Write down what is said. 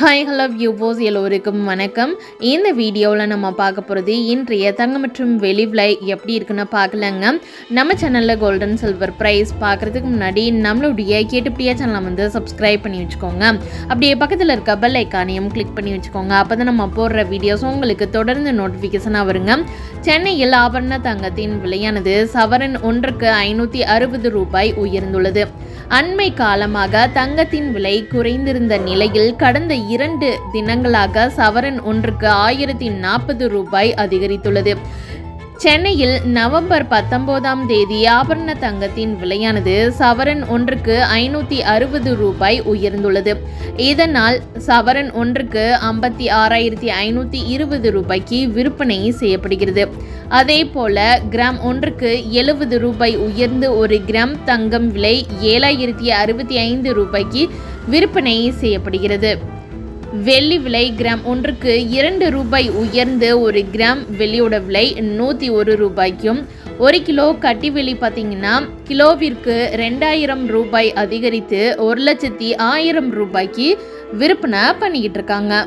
Hi hello வியூவோஸ் எல்லோருக்கும் வணக்கம். இந்த வீடியோவில் நம்ம பார்க்க போகிறது இன்றைய தங்கம் மற்றும் வெளி விலை எப்படி இருக்குன்னு பார்க்கலங்க. நம்ம சேனலில் கோல்டன் சில்வர் ப்ரைஸ் பார்க்குறதுக்கு முன்னாடி நம்மளுடைய கேட்டுப்படியா சேனலை வந்து சப்ஸ்கிரைப் பண்ணி வச்சுக்கோங்க. அப்படியே பக்கத்தில் இருக்க பெல் ஐக்கானையும் கிளிக் பண்ணி வச்சுக்கோங்க. அப்போ தான் நம்ம போடுற வீடியோஸ் உங்களுக்கு தொடர்ந்து நோட்டிஃபிகேஷனாக வருங்க. சென்னையில் ஆபரண தங்கத்தின் விலையானது சவரன் ஒன்றுக்கு ஐநூற்றி அறுபது ரூபாய் உயர்ந்துள்ளது. அண்மை காலமாக தங்கத்தின் விலை குறைந்திருந்த நிலையில் கடந்த இரண்டு தினங்களாக சவரன் ஒன்றுக்கு ஆயிரத்தி நாற்பது ரூபாய் அதிகரித்துள்ளது. சென்னையில் நவம்பர் பத்தொன்பதாம் தேதி ஆபரண தங்கத்தின் விலையானது சவரன் ஒன்றுக்கு ஐநூற்றி அறுபது ரூபாய் உயர்ந்துள்ளது. இதனால் சவரன் ஒன்றுக்கு ஐம்பத்தி ஆறாயிரத்தி ஐநூற்றி இருபது ரூபாய்க்கு விற்பனை செய்யப்படுகிறது. அதே போல கிராம் ஒன்றுக்கு எழுபது ரூபாய் உயர்ந்து ஒரு கிராம் தங்கம் விலை ஏழாயிரத்தி அறுபத்தி ஐந்து ரூபாய்க்கு விற்பனை செய்யப்படுகிறது. வெள்ளி விலை கிராம் ஒன்றுக்கு இரண்டு ரூபாய் உயர்ந்து ஒரு கிராம் வெள்ளியோட விலை நூற்றி ஒரு ரூபாய்க்கும் ஒரு கிலோ கட்டி வெள்ளி பார்த்தீங்கன்னா கிலோவிற்கு ரெண்டாயிரம் ரூபாய் அதிகரித்து ஒரு லட்சத்தி ஆயிரம் ரூபாய்க்கு விற்பனை பண்ணிக்கிட்டு இருக்காங்க.